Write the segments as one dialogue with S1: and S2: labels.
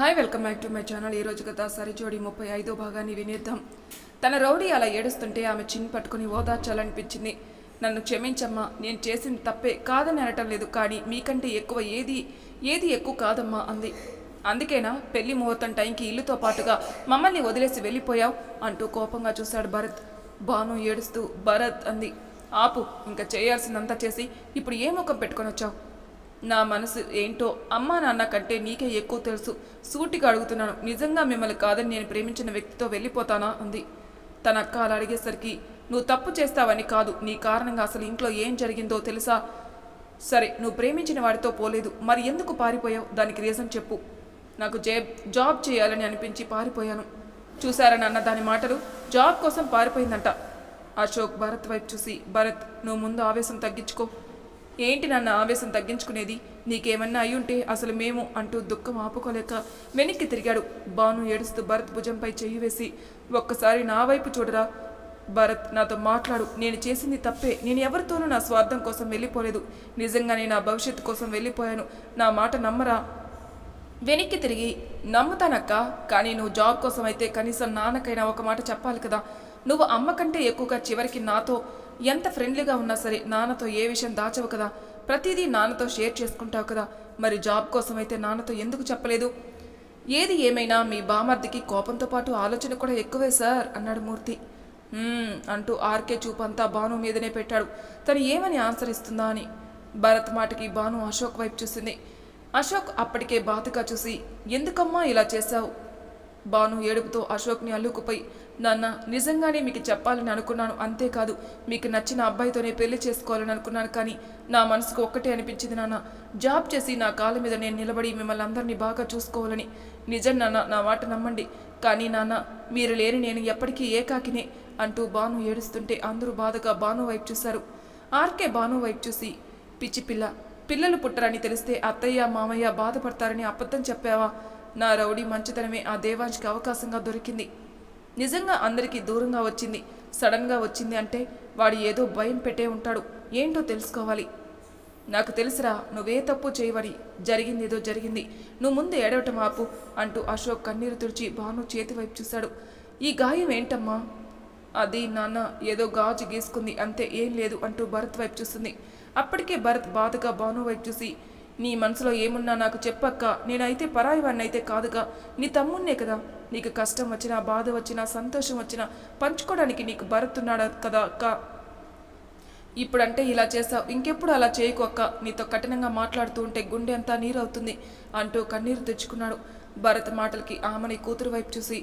S1: Hi welcome back to my channel ఈ రోజు కథ సరిజోడి ముప్పై ఐదో భాగాన్ని వినేద్దాం. తన రౌడీ అలా ఏడుస్తుంటే ఆమె చిన్ పట్టుకుని ఓదార్చాలనిపించింది. నన్ను క్షమించమ్మా నేను చేసింది తప్పే కాదని అనటం లేదు కానీ మీకంటే ఎక్కువ ఏది ఏది ఎక్కువ కాదమ్మా అంది. అందుకేనా పెళ్ళి ముహూర్తం టైంకి ఇల్లుతో పాటుగా మమ్మల్ని వదిలేసి వెళ్ళిపోయావు? అంటూ కోపంగా చూశాడు భరత్. బాను ఏడుస్తూ భరత్ అంది. ఆపు ఇంకా చేయాల్సిందంతా చేసి ఇప్పుడు ఏ ముఖం పెట్టుకొని వచ్చావు? నా మనసు ఏంటో అమ్మా నాన్న కంటే నీకే ఎక్కువ తెలుసు. సూటిగా అడుగుతున్నాను. నిజంగా మిమ్మల్ని కాదని నేను ప్రేమించిన వ్యక్తితో వెళ్ళిపోతానా అంది. తన అక్క అలా అడిగేసరికి నువ్వు తప్పు చేస్తావని కాదు. నీ కారణంగా అసలు ఇంట్లో ఏం జరిగిందో తెలుసా? సరే నువ్వు ప్రేమించిన వాడితో పోలేదు. మరి ఎందుకు పారిపోయావు? దానికి రీజన్ చెప్పు. నాకు జే జాబ్ చేయాలని అనిపించి పారిపోయాను. చూశారా నాన్న దాని మాటలు? జాబ్ కోసం పారిపోయిందంట. అశోక్ భరత్ వైపు చూసి భరత్ నువ్వు ముందు ఆవేశం తగ్గించుకో. ఏంటి నాన్న ఆవేశం తగ్గించుకునేది? నీకేమన్నా అయ్యుంటే అసలు మేము అంటూ దుఃఖం ఆపుకోలేక వెనక్కి తిరిగాడు. బాను ఏడుస్తూ భరత్ భుజంపై చెయ్యి వేసి ఒక్కసారి నా వైపు చూడరా. భరత్ నాతో మాట్లాడు. నేను చేసింది తప్పే. నేను ఎవరితోనూ నా స్వార్థం కోసం వెళ్ళిపోలేదు. నిజంగానే నా భవిష్యత్తు కోసం వెళ్ళిపోయాను. నా మాట నమ్మరా? వెనక్కి తిరిగి నమ్ముతానక్క కానీ నువ్వు జాబ్ కోసం అయితే కనీసం నాన్నకైనా ఒక మాట చెప్పాలి కదా. నువ్వు అమ్మ కంటే ఎక్కువగా చివరికి నాతో ఎంత ఫ్రెండ్లీగా ఉన్నా సరే నాన్నతో ఏ విషయం దాచవు కదా? ప్రతిదీ నాన్నతో షేర్ చేసుకుంటావు కదా? మరి జాబ్ కోసం అయితే నాన్నతో ఎందుకు చెప్పలేదు? ఏది ఏమైనా మీ బామర్దికి కోపంతో పాటు ఆలోచన కూడా ఎక్కువే సార్ అన్నాడు మూర్తి. అంటూ ఆర్కే చూపంతా భాను మీదనే పెట్టాడు. తను ఏమని ఆన్సర్ ఇస్తుందా అని. భరత్ మాటకి భాను అశోక్ వైపు చూసింది. అశోక్ అప్పటికే బాధగా చూసి ఎందుకమ్మా ఇలా చేశావు? బాను ఏడుపుతో అశోక్ని అల్లుకుపోయి నాన్న నిజంగానే మీకు చెప్పాలని అనుకున్నాను. అంతేకాదు మీకు నచ్చిన అబ్బాయితోనే పెళ్ళి చేసుకోవాలని అనుకున్నాను కానీ నా మనసుకు ఒక్కటే అనిపించింది నాన్న. జాబ్ చేసి నా కాళ్ళ మీద నేను నిలబడి మిమ్మల్ని అందరినీ బాగా చూసుకోవాలని. నిజం నాన్న నా మాట నమ్మండి. కానీ నాన్న మీరు లేని నేను ఎప్పటికీ ఏకాకినే అంటూ బాను ఏడుస్తుంటే అందరూ బాధగా బాను వైపు చూశారు. ఆర్కే బాను వైపు చూసి పిచ్చి పిల్ల పిల్లలు పుట్టరని తెలిస్తే అత్తయ్య మామయ్య బాధపడతారని అబద్ధం చెప్పావా? నా రౌడీ మంచితనమే ఆ దేవానికి అవకాశంగా దొరికింది. నిజంగా అందరికీ దూరంగా వచ్చింది. సడన్గా వచ్చింది అంటే వాడు ఏదో భయం పెట్టే ఉంటాడు. ఏంటో తెలుసుకోవాలి. నాకు తెలుసురా నువ్వే తప్పు చేయవని జరిగింది ఏదో జరిగింది. నువ్వు ముందు ఏడవటం ఆపు అంటూ అశోక్ కన్నీరు తుడిచి భాను చేతి వైపు చూశాడు. ఈ గాయం ఏంటమ్మా? అది నాన్న ఏదో గాజు గీసుకుంది అంతే ఏం లేదు అంటూ భరత్ వైపు చూస్తుంది. అప్పటికే భరత్ బాధగా భాను వైపు చూసి నీ మనసులో ఏమున్నా నాకు చెప్పక్క నేనైతే పరాయి వాడిని అయితే కాదుగా నీ తమ్మున్నే కదా నీకు కష్టం వచ్చినా బాధ వచ్చినా సంతోషం వచ్చినా పంచుకోవడానికి నీకు భరత్ ఉన్నాడు కదా అక్క. ఇప్పుడంటే ఇలా చేసావు ఇంకెప్పుడు అలా చేయకు అక్క. నీతో కఠినంగా మాట్లాడుతూ ఉంటే గుండె అంతా నీరవుతుంది అంటూ కన్నీరు తెచ్చుకున్నాడు. భరత్ మాటలకి ఆమెని కూతురు వైపు చూసి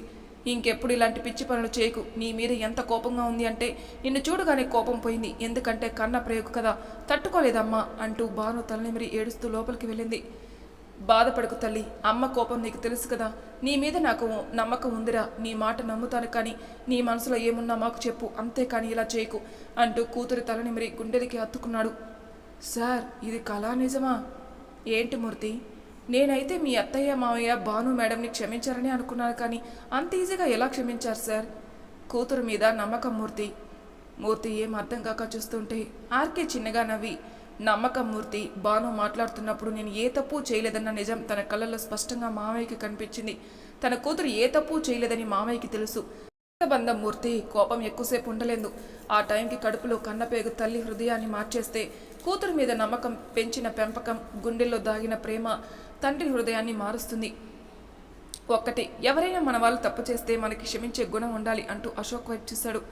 S1: ఇంకెప్పుడు ఇలాంటి పిచ్చి పనులు చేయకు నీ మీద ఎంత కోపంగా ఉంది అంటే నిన్ను చూడగానే కోపం పోయింది. ఎందుకంటే కన్న ప్రేగు కదా తట్టుకోలేదమ్మా అంటూ బాను తలనిమిరి ఏడుస్తూ లోపలికి వెళ్ళింది. బాధపడకు తల్లి. అమ్మ కోపం నీకు తెలుసు కదా. నీ మీద నాకు నమ్మకం ఉందిరా. నీ మాట నమ్ముతాను కానీ నీ మనసులో ఏమున్నా మాకు చెప్పు. అంతేకాని ఇలా చేయకు అంటూ కూతురు తలనిమిరి గుండెలకి హత్తుకున్నాడు సార్ ఇది కళా నిజమా? ఏంటి మూర్తి? నేనైతే మీ అత్తయ్య మావయ్య భాను మేడంని క్షమించారని అనుకున్నాను కానీ అంత ఈజీగా ఎలా క్షమించారు సార్? కూతురు మీద నమ్మకం మూర్తి. మూర్తి ఏం అర్థం కాక చూస్తుంటే ఆర్కే చిన్నగా నవ్వి నమ్మకం మూర్తి బాను మాట్లాడుతున్నప్పుడు నేను ఏ తప్పు చేయలేదన్న నిజం తన కళ్ళల్లో స్పష్టంగా మామయ్యకి కనిపించింది. తన కూతురు ఏ తప్పు చేయలేదని మామయ్యకి తెలుసు. బంధం మూర్తి కోపం ఎక్కువసేపు ఉండలేదు. ఆ టైంకి కడుపులో కన్నపేగు తల్లి హృదయాన్ని మార్చేస్తే కూతురు మీద నమ్మకం పెంచిన పెంపకం గుండెల్లో దాగిన ప్రేమ తండ్రి హృదయాన్ని మారుస్తుంది. ఒక్కటి ఎవరైనా మన వాళ్ళు తప్పు చేస్తే మనకి క్షమించే గుణం ఉండాలి అంటూ అశోక్ వైపు చూశాడు.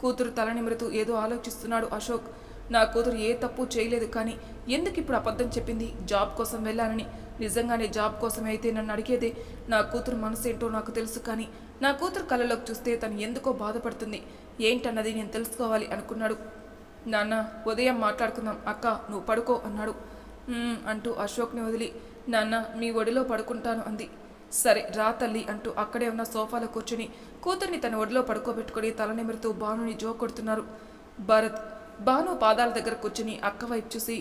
S1: కూతురు తల నిమురుతూ ఏదో ఆలోచిస్తున్నాడు అశోక్. నా కూతురు ఏ తప్పు చేయలేదు కానీ ఎందుకు ఇప్పుడు అబద్ధం చెప్పింది? జాబ్ కోసం వెళ్ళానని. నిజంగానే జాబ్ కోసం అయితే నన్ను అడిగేదే? నా కూతురు మనసు ఏంటో నాకు తెలుసు కానీ నా కూతురు కళ్ళలోకి చూస్తే తను ఎందుకో బాధపడుతుంది. ఏంటన్నది నేను తెలుసుకోవాలి అనుకున్నాడు. నాన్న ఉదయం మాట్లాడుకుందాం. అక్క నువ్వు పడుకో అన్నాడు. అంటూ అశోక్ని వదిలి. నాన్న మీ ఒడిలో పడుకుంటాను అంది. సరే రా తల్లి అంటూ అక్కడే ఉన్న సోఫాలో కూర్చుని కూతుర్ని తన ఒడిలో పడుకోబెట్టుకుని తల నిమిరుతూ భానుని జో కొడుతున్నారు భరత్ భాను పాదాల దగ్గర కూర్చుని అక్క వైపు చూసి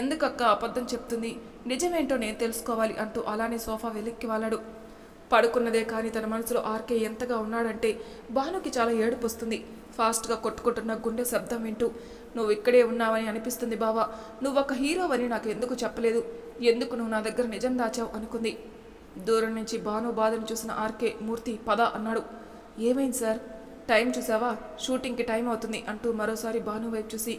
S1: ఎందుకక్క అబద్ధం చెప్తుంది? నిజమేంటో నేను తెలుసుకోవాలి అంటూ అలానే సోఫా వెలిక్కి వాలాడు. పడుకున్నదే కానీ తన మనసులో ఆర్కే ఎంతగా ఉన్నాడంటే భానుకి చాలా ఏడుపు వస్తుంది. ఫాస్ట్గా కొట్టుకుంటున్న గుండె శబ్దం వింటూ నువ్వు ఇక్కడే ఉన్నావని అనిపిస్తుంది బావా. నువ్వు ఒక హీరోవని నాకు ఎందుకు చెప్పలేదు? ఎందుకు నువ్వు నా దగ్గర నిజం దాచావు? అనుకుంది. దూరం నుంచి భాను బాధను చూసిన ఆర్కే మూర్తి పద అన్నాడు. ఏమైంది సార్? టైం చూసావా? షూటింగ్కి టైం అవుతుంది అంటూ మరోసారి భాను వైపు చూసి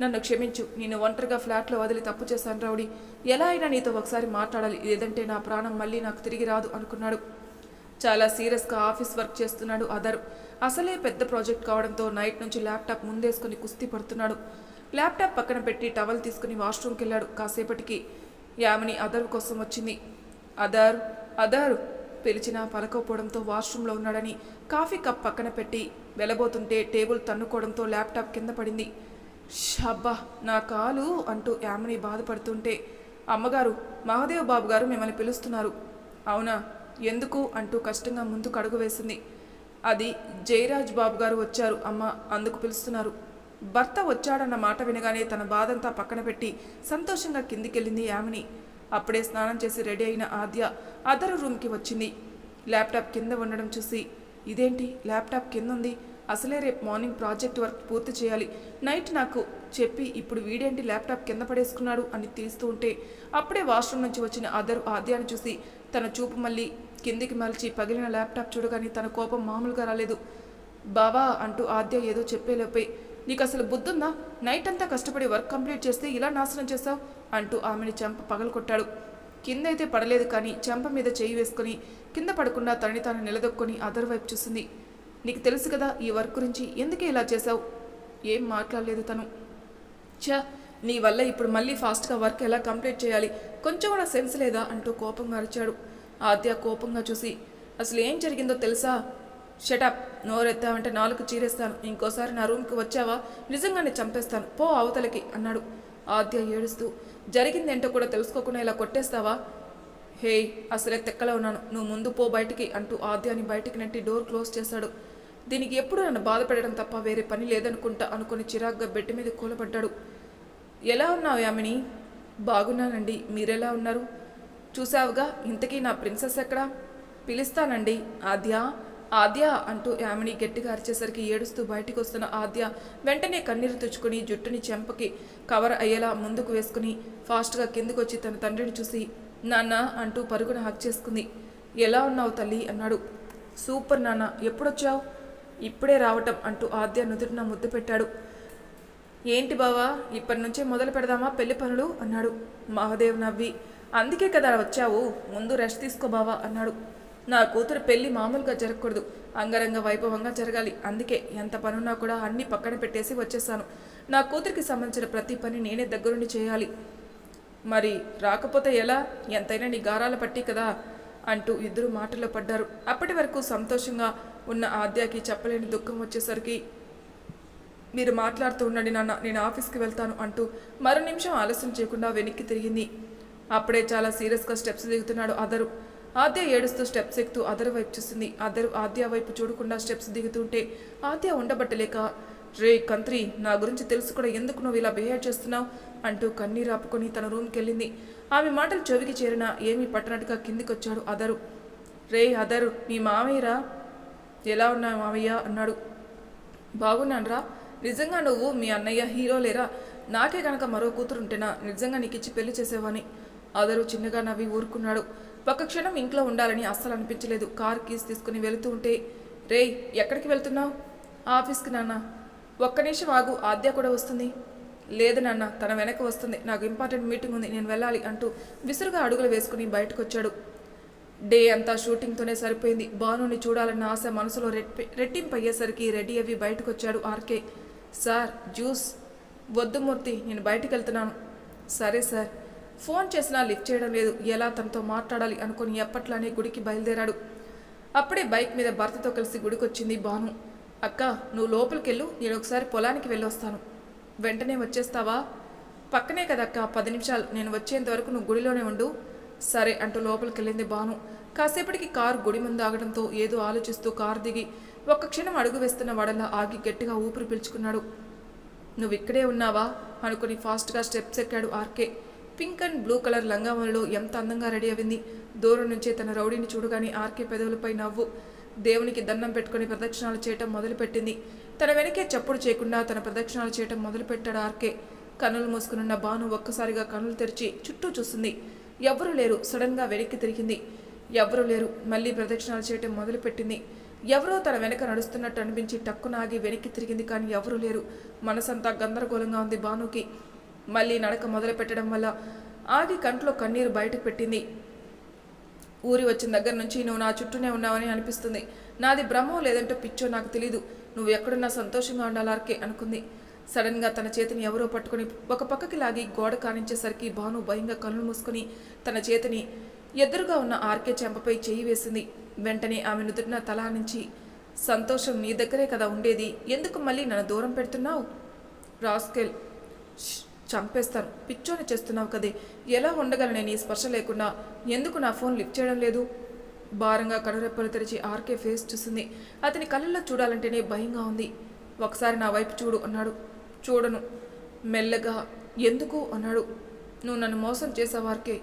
S1: నన్ను క్షమించు నేను ఒంటరిగా ఫ్లాట్లో వదిలి తప్పు చేశాను రౌడీ. ఎలా అయినా నీతో ఒకసారి మాట్లాడాలి లేదంటే నా ప్రాణం మళ్ళీ నాకు తిరిగి రాదు అనుకున్నాడు. చాలా సీరియస్గా ఆఫీస్ వర్క్ చేస్తున్నాడు అదర్. అసలే పెద్ద ప్రాజెక్ట్ కావడంతో నైట్ నుంచి ల్యాప్టాప్ ముందేసుకుని కుస్తీ పడుతున్నాడు. ల్యాప్టాప్ పక్కన పెట్టి టవల్ తీసుకుని వాష్రూమ్కి వెళ్ళాడు కాసేపటికి యామిని అదర్ కోసం వచ్చింది. అదర్ అదర్ పిలిచినా పలకపోవడంతో వాష్రూమ్లో ఉన్నాడని కాఫీ కప్ పక్కన పెట్టి వెళ్ళబోతుంటే టేబుల్ తన్నుకోవడంతో ల్యాప్టాప్ కింద పడింది. షబ్బా నా కాలు అంటూ యామిని బాధపడుతుంటే అమ్మగారు మహాదేవ్ బాబు గారు మిమ్మల్ని పిలుస్తున్నారు. అవునా? ఎందుకు? అంటూ కష్టంగా ముందుకు అడుగు వేసింది. అది జయరాజ్ బాబు గారు వచ్చారు అమ్మ అందుకు పిలుస్తున్నారు. భర్త వచ్చాడన్న మాట వినగానే తన బాధంతా పక్కన పెట్టి సంతోషంగా కిందికెళ్ళింది యామిని. అప్పుడే స్నానం చేసి రెడీ అయిన ఆద్య అదర్ రూమ్కి వచ్చింది. ల్యాప్టాప్ కింద ఉండడం చూసి ఇదేంటి? ల్యాప్టాప్ కింద ఉంది అసలే రేపు మార్నింగ్ ప్రాజెక్ట్ వర్క్ పూర్తి చేయాలి. నైట్ నాకు చెప్పి ఇప్పుడు వీడేంటి ల్యాప్టాప్ కింద పడేసుకున్నాడు? అని తీస్తూ ఉంటే అప్పుడే వాష్రూమ్ నుంచి వచ్చిన అదరు ఆద్యాన్ని చూసి తన చూపు మళ్ళీ కిందికి మలిచి పగిలిన ల్యాప్టాప్ చూడగానే తన కోపం మామూలుగా రాలేదు. బావా అంటూ ఆద్య ఏదో చెప్పేలోపే నీకు అసలు బుద్ధుందా? నైట్ అంతా కష్టపడి వర్క్ కంప్లీట్ చేస్తే ఇలా నాశనం చేస్తావు అంటూ ఆమెని చెంప పగలకొట్టాడు కిందైతే పడలేదు కానీ చెంప మీద చేయి వేసుకుని కింద పడకుండా తనని తాను నిలదొక్కుని అదర్ వైపు చూసింది. నీకు తెలుసు కదా ఈ వర్క్ గురించి ఎందుకే ఇలా చేశావు? ఏం మాట్లాడలేదు తను. ఛా నీ వల్ల ఇప్పుడు మళ్ళీ ఫాస్ట్గా వర్క్ ఎలా కంప్లీట్ చేయాలి? కొంచెం కూడా సెన్స్ లేదా అంటూ కోపంగా అరిచాడు. ఆద్య కోపంగా చూసి అసలు ఏం జరిగిందో తెలుసా? షటప్ నోరెత్తావంటే నాలుగు చీరేస్తాను. ఇంకోసారి నా రూమ్కి వచ్చావా? నిజంగానే చంపేస్తాను. పో అవతలకి అన్నాడు. ఆద్య ఏడుస్తూ జరిగిందేంటో కూడా తెలుసుకోకుండా ఇలా కొట్టేస్తావా? హే అసలే తెక్కలో ఉన్నాను. నువ్వు ముందు పో బయటికి అంటూ ఆద్యాన్ని బయటికి నెట్టి డోర్ క్లోజ్ చేశాడు. దీనికి ఎప్పుడు నన్ను బాధపెట్టడం తప్ప వేరే పని లేదనుకుంటా అనుకుని చిరాగ్గా బెడ్ మీద కూలబడ్డాడు. ఎలా ఉన్నావు యామిని? బాగున్నానండి. మీరెలా ఉన్నారు? చూసావుగా ఇంతకీ నా ప్రిన్సెస్ ఎక్కడా? పిలుస్తానండి ఆద్య. ఆద్య అంటూ యామిని గట్టిగా అరిచేసరికి ఏడుస్తూ బయటికి వస్తున్న ఆద్య వెంటనే కన్నీరు తుచ్చుకుని జుట్టుని చెంపకి కవర్ అయ్యేలా ముందుకు వేసుకుని ఫాస్ట్గా కిందకు వచ్చి తన తండ్రిని చూసి నాన్న అంటూ పరుగున హక్ చేసుకుంది. ఎలా ఉన్నావు తల్లి అన్నాడు. సూపర్ నాన్న ఎప్పుడొచ్చావు? ఇప్పుడే రావటం అంటూ ఆద్య నుదుటిన ముద్దు పెట్టాడు. ఏంటి బావా ఇప్పటి నుంచే మొదలు పెడదామా పెళ్ళి పనులు? అన్నాడు. మహాదేవ్ నవ్వి అందుకే కదా వచ్చావు ముందు రెస్ట్ తీసుకో బావా అన్నాడు. నా కూతురు పెళ్ళి మామూలుగా జరగకూడదు. అంగరంగ వైభవంగా జరగాలి. అందుకే ఎంత పనున్నా కూడా అన్ని పక్కన పెట్టేసి వచ్చేసాను. నా కూతురికి సంబంధించిన ప్రతి పని నేనే దగ్గరుండి చేయాలి. మరి రాకపోతే ఎలా? ఎంతైనా నీ గారాల పట్టి కదా? అంటూ ఇద్దరు మాటల్లో పడ్డారు. అప్పటి వరకు సంతోషంగా ఉన్న ఆద్యాకి చెప్పలేని దుఃఖం వచ్చేసరికి మీరు మాట్లాడుతూ ఉండండి నాన్న నేను ఆఫీస్కి వెళ్తాను అంటూ మరో నిమిషం ఆలస్యం చేయకుండా వెనక్కి తిరిగింది. అప్పుడే చాలా సీరియస్గా స్టెప్స్ దిగుతున్నాడు అదరు ఆద్య ఏడుస్తూ స్టెప్స్ ఎక్కుతూ అదర్ వైపు చూసింది అదర్ ఆద్య వైపు చూడకుండా స్టెప్స్ దిగుతుంటే ఆద్య ఉండబట్టలేక రే కంత్రి నా గురించి తెలుసు కూడా ఎందుకు నువ్వు ఇలా బిహేవ్ చేస్తున్నావు? అంటూ కన్నీరు ఆపుకొని తన రూమ్కి వెళ్ళింది ఆమె మాటలు చెవికి చేరినా ఏమీ పట్టనట్టుగా కిందికొచ్చాడు అదరు. రే అదరు మీ మామయ్యరా? ఎలా ఉన్నా మామయ్య? అన్నాడు. బాగున్నానరా. నిజంగా నువ్వు మీ అన్నయ్య హీరో లేరా? నాకే కనుక మరో కూతురు ఉంటేనా నిజంగా నీకు ఇచ్చి పెళ్ళి చేసేవాని అదరు చిన్నగా నవ్వి ఊరుకున్నాడు. ఒక క్షణం ఇంట్లో ఉండాలని అస్సలు అనిపించలేదు. కార్ కీస్ తీసుకుని వెళుతూ ఉంటే రేయ్ ఎక్కడికి వెళ్తున్నావు? ఆఫీస్కి నాన్న. ఒక్క నిమిషం ఆగు ఆద్య కూడా వస్తుంది. లేదు నాన్న తన వెనక వస్తుంది. నాకు ఇంపార్టెంట్ మీటింగ్ ఉంది నేను వెళ్ళాలి అంటూ విసురుగా అడుగులు వేసుకుని బయటకు వచ్చాడు డే అంతా షూటింగ్తోనే సరిపోయింది. భానుని చూడాలన్న ఆశ మనసులో రెట్టి రెట్టింపు అయ్యేసరికి రెడీ అవి బయటకు వచ్చాడు ఆర్కే. Sir juice. వద్దు మూర్తి నేను బయటకు వెళ్తున్నాను సరే సార్. ఫోన్ చేసినా లిఫ్ట్ చేయడం లేదు. ఎలా తనతో మాట్లాడాలి అనుకుని ఎప్పట్లానే గుడికి బయలుదేరాడు. అప్పుడే బైక్ మీద భర్తతో కలిసి గుడికొచ్చింది భాను. అక్క నువ్వు లోపలికెళ్ళు. నేను ఒకసారి పొలానికి వెళ్ళొస్తాను. వెంటనే వచ్చేస్తావా? పక్కనే కదక్క పది నిమిషాలు. నేను వచ్చేంత వరకు నువ్వు గుడిలోనే ఉండు. సరే అంటూ లోపలికి వెళ్ళింది భాను. కాసేపటికి కారు గుడి ముందు ఆగడంతో ఏదో ఆలోచిస్తూ కారు దిగి ఒక్క క్షణం అడుగు వేస్తున్న వాడల్లా ఆగి గట్టిగా ఊపిరి పీల్చుకున్నాడు. నువ్వు ఇక్కడే ఉన్నావా? అనుకుని ఫాస్ట్గా స్టెప్స్ ఎక్కాడు RK. Pink and blue colour లంగావనిలో ఎంత అందంగా రెడీ అయింది. దూరం నుంచే తన రౌడీని చూడగానే ఆర్కే పెదవులపై నవ్వు. దేవునికి దండం పెట్టుకుని ప్రదక్షిణాలు చేయటం మొదలుపెట్టింది. తన వెనకే చప్పుడు చేయకుండా తన ప్రదక్షిణాలు చేయటం మొదలుపెట్టాడు ఆర్కే. కన్నులు మూసుకునున్న బాను ఒక్కసారిగా కన్నులు తెరిచి చుట్టూ చూస్తుంది. ఎవ్వరూ లేరు సడన్గా వెనక్కి తిరిగింది. ఎవరూ లేరు మళ్ళీ ప్రదక్షిణాలు చేయటం మొదలుపెట్టింది. ఎవరో తన వెనక నడుస్తున్నట్టు అనిపించి టక్కునాగి వెనక్కి తిరిగింది కానీ ఎవరూ లేరు. మనసంతా గందరగోళంగా ఉంది బానుకి మళ్ళీ నడక మొదలు పెట్టడం వల్ల ఆగి కంట్లో కన్నీరు బయటకు పెట్టింది. ఊరి వచ్చిన దగ్గర నుంచి నువ్వు నా చుట్టూనే ఉన్నావని అనిపిస్తుంది. నాది భ్రమో లేదంటే పిచ్చో నాకు తెలీదు. నువ్వు ఎక్కడున్నా సంతోషంగా ఉండాలార్కే అనుకుంది. సడన్గా తన చేతిని ఎవరో పట్టుకొని ఒక పక్కకి లాగి గోడ కానించేసరికి భాను భయంగా కళ్ళు మూసుకొని తన చేతిని ఎదురుగా ఉన్న ఆర్కే చెంపపై చేయి వేసింది. వెంటనే ఆమె నుదుటిన తల నుంచి సంతోషం నీ దగ్గరే కదా ఉండేది. ఎందుకు మళ్ళీ నన్ను దూరం పెడుతున్నావు? రాస్కెల్. చంపేస్తాను పిచ్చోని చేస్తున్నావు కదే. ఎలా ఉండగలనే నీ స్పర్శ లేకుండా? ఎందుకు నా ఫోన్ లిఫ్ట్ చేయడం లేదు? భారంగా కనురెప్పలు తెరిచి ఆర్కే ఫేస్ చూసింది. అతని కళ్ళల్లో చూడాలంటేనే భయంగా ఉంది. ఒకసారి నా వైపు చూడు అన్నాడు. చూడను. మెల్లగా ఎందుకు అన్నాడు. నువ్వు నన్ను మోసం చేసావు ఆర్కే.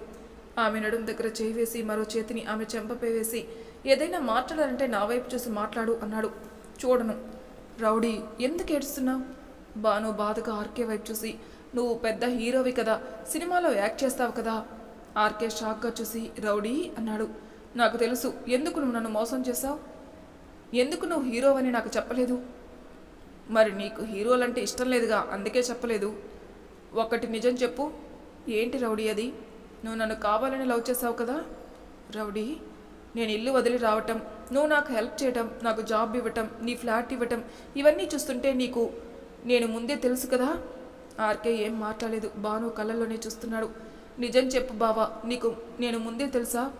S1: ఆమె నడుం దగ్గర చేయి వేసి మరో చేతిని ఆమె చెంపపై వేసి ఏదైనా మాట్లాడాలంటే నా వైపు చూసి మాట్లాడు అన్నాడు. చూడను. రౌడీ ఎందుకు ఏడుస్తున్నావు? బాను బాధగా ఆర్కే వైపు చూసి నువ్వు పెద్ద హీరోవి కదా సినిమాలో యాక్ట్ చేస్తావు కదా. ఆర్కే షాక్గా చూసి రౌడీ అన్నాడు. నాకు తెలుసు ఎందుకు నువ్వు నన్ను మోసం చేశావు? ఎందుకు నువ్వు హీరో అని నాకు చెప్పలేదు? మరి నీకు హీరోలంటే ఇష్టం లేదుగా అందుకే చెప్పలేదు. ఒకటి నిజం చెప్పు. ఏంటి రౌడీ అది? నువ్వు నన్ను కావాలని లవ్ చేసావు కదా? రౌడీ నేను ఇల్లు వదిలి రావటం నువ్వు నాకు హెల్ప్ చేయటం నాకు జాబ్ ఇవ్వటం నీ ఫ్లాట్ ఇవ్వటం ఇవన్నీ చూస్తుంటే నీకు నేను ముందే తెలుసు కదా? ఆర్కే ఏం మాట్లాడలేదు. బాను కళ్ళల్లోనే చూస్తున్నాడు. నిజం చెప్పు బావా నీకు నేను ముందే తెలుసా?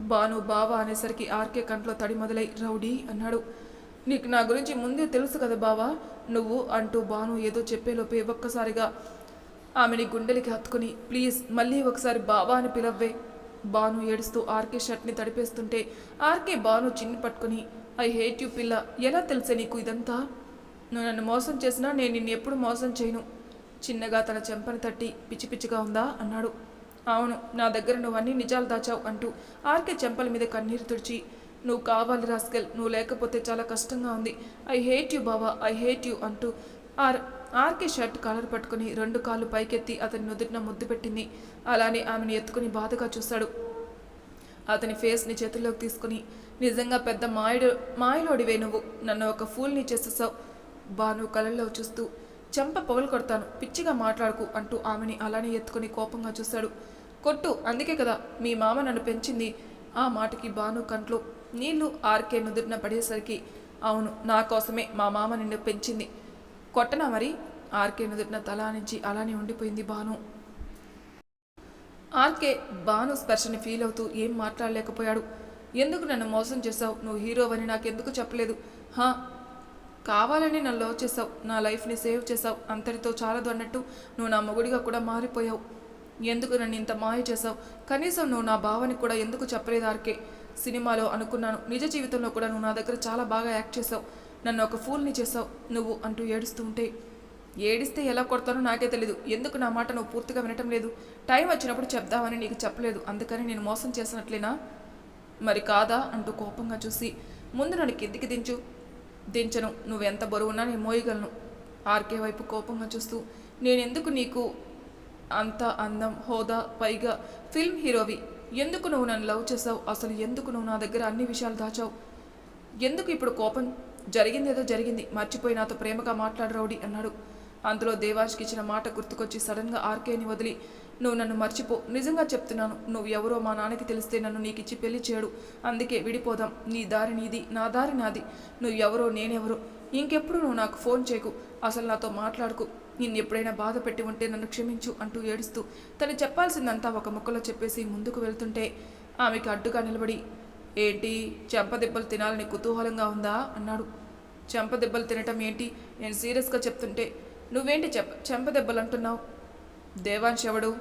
S1: బాను బావా అనేసరికి ఆర్కే కంట్లో తడి మొదలై రౌడీ అన్నాడు. నీకు నా గురించి ముందే తెలుసు కదా బావా? నువ్వు అంటూ బాను ఏదో చెప్పేలోపే ఒక్కసారిగా ఆమెని గుండెలకి హత్తుకుని ప్లీజ్ మళ్ళీ ఒకసారి బావా అని పిలవ్వే. బాను ఏడుస్తూ ఆర్కే షర్ట్ని తడిపేస్తుంటే ఆర్కే బాను చిన్ని పట్టుకుని ఐ హేట్ యూ పిల్ల ఎలా తెలుసే నీకు ఇదంతా? నువ్వు నన్ను మోసం చేసినా నేను నిన్ను ఎప్పుడు మోసం చేయను. చిన్నగా తన చెంపను తట్టి పిచ్చి పిచ్చిగా ఉందా? అన్నాడు. అవును నా దగ్గర నువ్వన్నీ నిజాలు దాచావు అంటూ ఆర్కే చెంపల మీద కన్నీరు తుడిచి నువ్వు కావాలి రాస్కెల్ నువ్వు లేకపోతే చాలా కష్టంగా ఉంది. ఐ హేట్ యు బావా ఐ హేట్ యు అంటూ ఆర్ ఆర్కే షర్ట్ కాలర్ పట్టుకుని రెండు కాళ్ళు పైకెత్తి అతని నుదుటిన ముద్దు పెట్టింది. అలానే ఆమెను ఎత్తుకుని బాధగా చూశాడు అతని ఫేస్ని చేతుల్లోకి తీసుకుని నిజంగా పెద్ద మాయడు మాయలోడివే నువ్వు నన్ను ఒక ఫూల్ని చేసేసావు. బాను కళ్ళల్లో చూస్తూ చెంప పొగలు కొడతాను. పిచ్చిగా మాట్లాడుకు అంటూ ఆమెని అలానే ఎత్తుకుని కోపంగా చూశాడు కొట్టు అందుకే కదా మీ మామ నన్ను పెంచింది. ఆ మాటకి బాను కంట్లో నీళ్ళు ఆర్కే నుదుటిన పడేసరికి అవును నా కోసమే మా మామ నిన్ను పెంచింది. కొట్టనా మరి? ఆర్కే నుదుటిన తలా నుంచి అలానే ఉండిపోయింది బాను ఆర్కే బాను స్పర్శని ఫీల్ అవుతూ ఏం మాట్లాడలేకపోయాడు. ఎందుకు నన్ను మోసం చేసావు నువ్వు హీరోవని నాకెందుకు చెప్పలేదు? హా కావాలని నన్ను లవ్ చేసావు నా లైఫ్ని సేవ్ చేసావు అంతటితో చాలదు అన్నట్టు నువ్వు నా మొగుడిగా కూడా మారిపోయావు. ఎందుకు నన్ను ఇంత మాయ చేసావు కనీసం నువ్వు నా భావని కూడా ఎందుకు చెప్పలేదు ఆర్కే? సినిమాలో అనుకున్నాను నిజ జీవితంలో కూడా నువ్వు నా దగ్గర చాలా బాగా యాక్ట్ చేసావు నన్ను ఒక ఫూల్ని చేసావు నువ్వు అంటూ ఏడుస్తూ ఉంటే. ఏడిస్తే ఎలా కొడతానో నాకే తెలీదు ఎందుకు నా మాట నువ్వు పూర్తిగా వినటం లేదు? టైం వచ్చినప్పుడు చెప్దామని నీకు చెప్పలేదు అందుకని నేను మోసం చేసినట్లేనా? మరి కాదా అంటూ కోపంగా చూసి ముందు నన్ను కిందికి దించు దించను. నువ్వెంత బరువున్నా నేను మోయగలను. ఆర్కే వైపు కోపంగా చూస్తూ నేనెందుకు నీకు అంత అందం హోదా పైగా ఫిల్మ్ హీరోవి? ఎందుకు నువ్వు నన్ను లవ్ చేసావు అసలు ఎందుకు నువ్వు నా దగ్గర అన్ని విషయాలు దాచావు? ఎందుకు ఇప్పుడు కోపం? జరిగిందేదో జరిగింది. మర్చిపోయి నాతో ప్రేమగా మాట్లాడు అన్నాడు. అందులో దేవాష్కి ఇచ్చిన మాట గుర్తుకొచ్చి సడన్గా ఆర్కేని వదిలి నువ్వు నన్ను మర్చిపో. నిజంగా చెప్తున్నాను. నువ్వు ఎవరో మా నాన్నకి తెలిస్తే నన్ను నీకు ఇచ్చి పెళ్ళి చేయడు. అందుకే విడిపోదాం. నీ దారి నీది నా దారి నాది. నువ్వు ఎవరో నేనెవరో. ఇంకెప్పుడు నువ్వు నాకు ఫోన్ చేయకు. అసలు నాతో మాట్లాడుకు. నిన్ను ఎప్పుడైనా బాధ పెట్టి ఉంటే నన్ను క్షమించు అంటూ ఏడుస్తూ తను చెప్పాల్సిందంతా ఒక ముక్కలో చెప్పేసి ముందుకు వెళ్తుంటే ఆమెకి అడ్డుగా నిలబడి ఏంటి? చెంపదెబ్బలు తినాలని కుతూహలంగా ఉందా? అన్నాడు. చెంపదెబ్బలు తినటం ఏంటి? నేను సీరియస్గా చెప్తుంటే నువ్వేంటి చెప్ చెంపదెబ్బలు అంటున్నావు? దేవాంశ్ ఎవడు?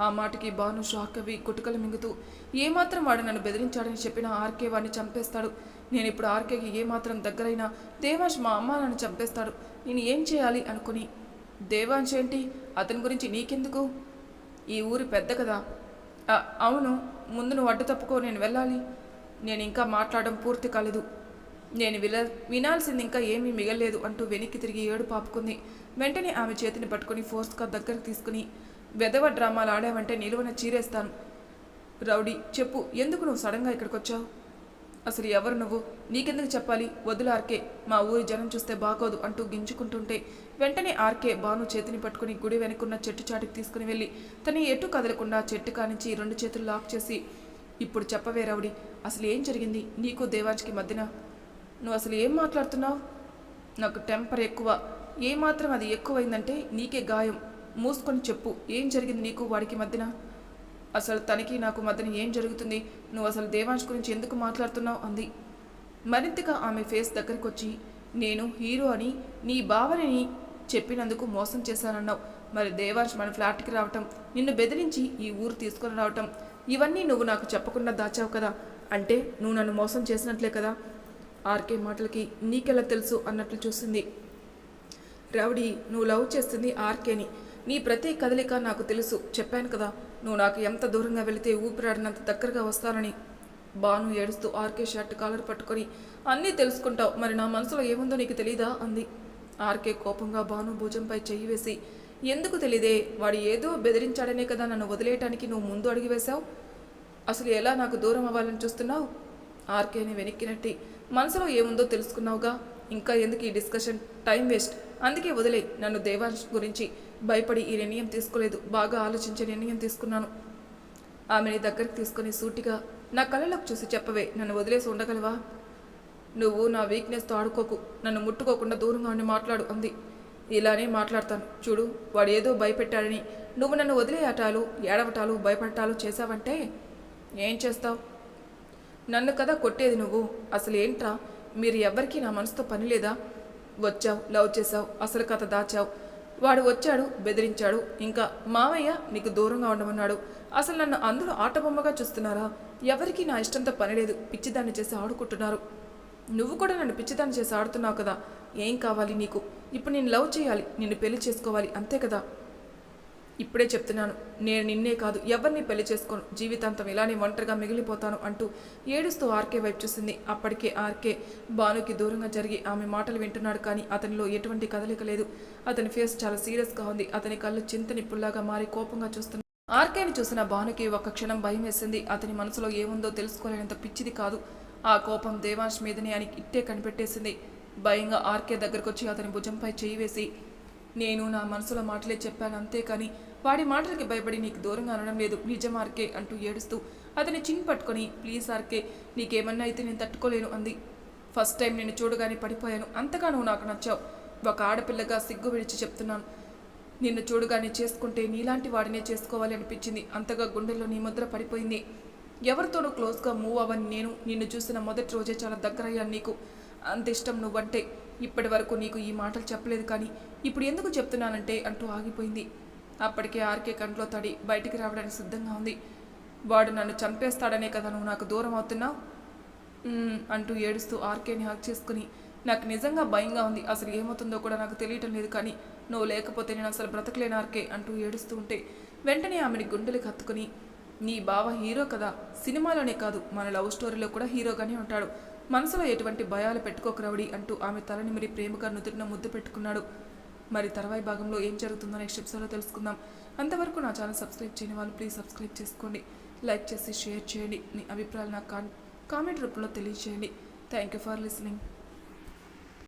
S1: ఆ మాటకి బాను షాక్ అవి కుటుకలు మింగుతూ ఏమాత్రం వాడు నన్ను బెదిరించాడని చెప్పిన ఆర్కే వాడిని చంపేస్తాడు. నేను ఇప్పుడు ఆర్కేకి ఏమాత్రం దగ్గరైనా దేవాంశ్ మా అమ్మ నన్ను చంపేస్తాడు. నేను ఏం చేయాలి అనుకుని? దేవాంశ్ ఏంటి? అతని గురించి నీకెందుకు? ఈ ఊరి పెద్ద కదా. అవును ముందు నువ్వు అడ్డు తప్పుకో నేను వెళ్ళాలి. నేను ఇంకా మాట్లాడడం పూర్తి కాలేదు. నేను విల వినాల్సింది ఇంకా ఏమీ మిగలేదు అంటూ వెనక్కి తిరిగి ఏడు పాపుకుంది వెంటనే ఆమె చేతిని పట్టుకుని ఫోర్స్గా దగ్గరకు తీసుకుని వెదవ డ్రామాలు ఆడావంటే నిలువన చీరేస్తాను. రౌడీ చెప్పు ఎందుకు నువ్వు సడన్గా ఇక్కడికి వచ్చావు అసలు ఎవరు నువ్వు? నీకెందుకు చెప్పాలి? వదులు ఆర్కే మా ఊరి జనం చూస్తే బాగోదు అంటూ గింజుకుంటుంటే వెంటనే ఆర్కే బాను చేతిని పట్టుకుని గుడి వెనుకున్న చెట్టు చాటుకి తీసుకుని వెళ్ళి తను ఎటు కదలకుండా చెట్టు కానించి రెండు చేతులు లాక్ చేసి ఇప్పుడు చెప్పవే రౌడీ అసలు ఏం జరిగింది? నీకు దేవాజ్కి మధ్యన నువ్వు అసలు ఏం మాట్లాడుతున్నావు? నాకు టెంపర్ ఎక్కువ. ఏమాత్రం అది ఎక్కువైందంటే నీకే గాయం. మూసుకొని చెప్పు ఏం జరిగింది నీకు వాడికి మధ్యన? అసలు తనకి నాకు మధ్యన ఏం జరుగుతుంది? నువ్వు అసలు దేవాంశ్ గురించి ఎందుకు మాట్లాడుతున్నావు? అంది. మరింతగా ఆమె ఫేస్ దగ్గరికి వచ్చి నేను హీరో అని నీ భావనని చెప్పినందుకు మోసం చేశానన్నావు. మరి దేవాంశ్ మన ఫ్లాట్కి రావటం నిన్ను బెదిరించి ఈ ఊరు తీసుకొని రావటం ఇవన్నీ నువ్వు నాకు చెప్పకుండా దాచావు కదా. అంటే నువ్వు నన్ను మోసం చేసినట్లే కదా? ఆర్కే మాటలకి నీకెలా తెలుసు అన్నట్లు చూసింది. రౌడీ నువ్వు లవ్ చేస్తుంది ఆర్కేని. నీ ప్రతి కదలిక నాకు తెలుసు. చెప్పాను కదా నువ్వు నాకు ఎంత దూరంగా వెళితే ఊపిరాడినంత దగ్గరగా వస్తానని. బాను ఏడుస్తూ ఆర్కే షర్ట్ కాలర్ పట్టుకొని అన్నీ తెలుసుకుంటావు. మరి నా మనసులో ఏముందో నీకు తెలీదా? అంది. ఆర్కే కోపంగా బాను భుజంపై చెయ్యి వేసి ఎందుకు తెలియదే వాడు ఏదో బెదిరించాడనే కదా నన్ను వదిలేయటానికి నువ్వు ముందు అడిగి వేశావు? అసలు ఎలా నాకు దూరం అవ్వాలని చూస్తున్నావు? ఆర్కేని వెనక్కినట్టి మనసులో ఏముందో తెలుసుకున్నావుగా? ఇంకా ఎందుకు ఈ డిస్కషన్? Time waste. అందుకే వదిలే. నన్ను దేవాంశ్ గురించి భయపడి ఈ నిర్ణయం తీసుకోలేదు. బాగా ఆలోచించే నిర్ణయం తీసుకున్నాను. ఆమెని దగ్గరికి తీసుకొని సూటిగా నా కళ్ళలోకి చూసి చెప్పవే. నన్ను వదిలేసి ఉండగలవా? నువ్వు నా వీక్నెస్తో ఆడుకోకు. నన్ను ముట్టుకోకుండా దూరంగా ఉండి మాట్లాడు అంది. ఇలానే మాట్లాడతాను. చూడు వాడు ఏదో భయపెట్టాడని. నువ్వు నన్ను వదిలేయటాలు ఏడవటాలు భయపడటాలు చేశావంటే ఏం చేస్తావు? నన్ను కదా కొట్టేది నువ్వు? అసలు ఏంట్రా? మీరు ఎవ్వరికీ నా మనసుతో పని లేదా? వచ్చావు లవ్ చేసావు అసలు కథ దాచావు. వాడు వచ్చాడు బెదిరించాడు. ఇంకా మామయ్య నీకు దూరంగా ఉండమన్నాడు. అసలు నన్ను అందరూ ఆటబొమ్మగా చూస్తున్నారా? ఎవరికీ నా ఇష్టంతో పని లేదు. పిచ్చిదాన్ని చేసి ఆడుకుంటున్నారు. నువ్వు కూడా నన్ను పిచ్చిదాన్ని చేసి ఆడుతున్నావు కదా? ఏం కావాలి నీకు? ఇప్పుడు నేను లవ్ చేయాలి. నిన్ను పెళ్ళి చేసుకోవాలి. అంతే కదా? ఇప్పుడే చెప్తున్నాను నేను నిన్నే కాదు ఎవరిని పెళ్ళి చేసుకోను జీవితాంతం ఇలానే ఒంటరిగా మిగిలిపోతాను అంటూ ఏడుస్తూ ఆర్కే వైపు చూసింది. అప్పటికే ఆర్కే భానుకి దూరంగా జరిగి ఆమె మాటలు వింటున్నాడు కానీ అతనిలో ఎటువంటి కదలిక లేదు. అతని ఫేస్ చాలా సీరియస్గా ఉంది. అతని కళ్ళు చింతని పుల్లాగా మారి కోపంగా చూస్తున్నాడు ఆర్కేని చూసిన భానుకి ఒక క్షణం భయం వేసింది. అతని మనసులో ఏముందో తెలుసుకోలేనంత పిచ్చిది కాదు. ఆ కోపం దేవాంశ్ మీదనే అని ఇట్టే కనిపెట్టేసింది. భయంగా ఆర్కే దగ్గరకు వచ్చి అతని భుజంపై చేయి వేసి నేను నా మనసులో మాటలే చెప్పాను అంతేకాని వాడి మాటలకి భయపడి నీకు దూరంగా అనడం లేదు. నిజం ఆర్కే అంటూ ఏడుస్తూ అతని చిన్ పట్టుకొని ప్లీజ్ ఆర్కే నీకేమన్నా అయితే నేను తట్టుకోలేను అంది. ఫస్ట్ టైం నేను చూడగానే పడిపోయాను. అంతగా నువ్వు నాకు నచ్చావు. ఒక ఆడపిల్లగా సిగ్గు విడిచి చెప్తున్నాను. నిన్ను చూడగానే చేసుకుంటే నీలాంటి వాడినే చేసుకోవాలి అనిపించింది. అంతగా గుండెల్లో నీ ముద్ర పడిపోయింది. ఎవరితోనూ క్లోజ్గా మూవ్ అవ్వని నేను నిన్ను చూసిన మొదటి రోజే చాలా దగ్గరయ్యాను నీకు. అంత ఇష్టం నువ్వంటే ఇప్పటి వరకు నీకు ఈ మాటలు చెప్పలేదు కానీ ఇప్పుడు ఎందుకు చెప్తున్నానంటే అంటూ ఆగిపోయింది. అప్పటికే ఆర్కే కంట్లో తడి బయటికి రావడానికి సిద్ధంగా ఉంది. వాడు నన్ను చంపేస్తాడనే కదా నువ్వు నాకు దూరం అవుతున్నావు? అంటూ ఏడుస్తూ ఆర్కేని హక్ చేసుకుని నాకు నిజంగా భయంగా ఉంది. అసలు ఏమవుతుందో కూడా నాకు తెలియటం లేదు కానీ నువ్వు లేకపోతే నేను అసలు బ్రతకలేను ఆర్కే అంటూ ఏడుస్తూ ఉంటే వెంటనే ఆమెని గుండెలకు హత్తుకుని నీ బావ హీరో కదా సినిమాలోనే కాదు మన లవ్ స్టోరీలో కూడా హీరోగానే ఉంటాడు. మనసులో ఎటువంటి భయాలు పెట్టుకోకరవడి అంటూ ఆమె తలని మరి ప్రేమగా నుదుటిన ముద్దు పెట్టుకున్నాడు. మరి తర్వాయి భాగంలో ఏం జరుగుతుందో నెక్స్ట్ ఎపిసోడ్లో తెలుసుకుందాం. అంతవరకు నా ఛానల్ సబ్స్క్రైబ్ చేయని వాళ్ళు ప్లీజ్ సబ్స్క్రైబ్ చేసుకోండి. లైక్ చేసి షేర్ చేయండి. మీ అభిప్రాయాలు నాకు కామెంట్ రూపంలో తెలియజేయండి థ్యాంక్ యూ ఫర్ లిసనింగ్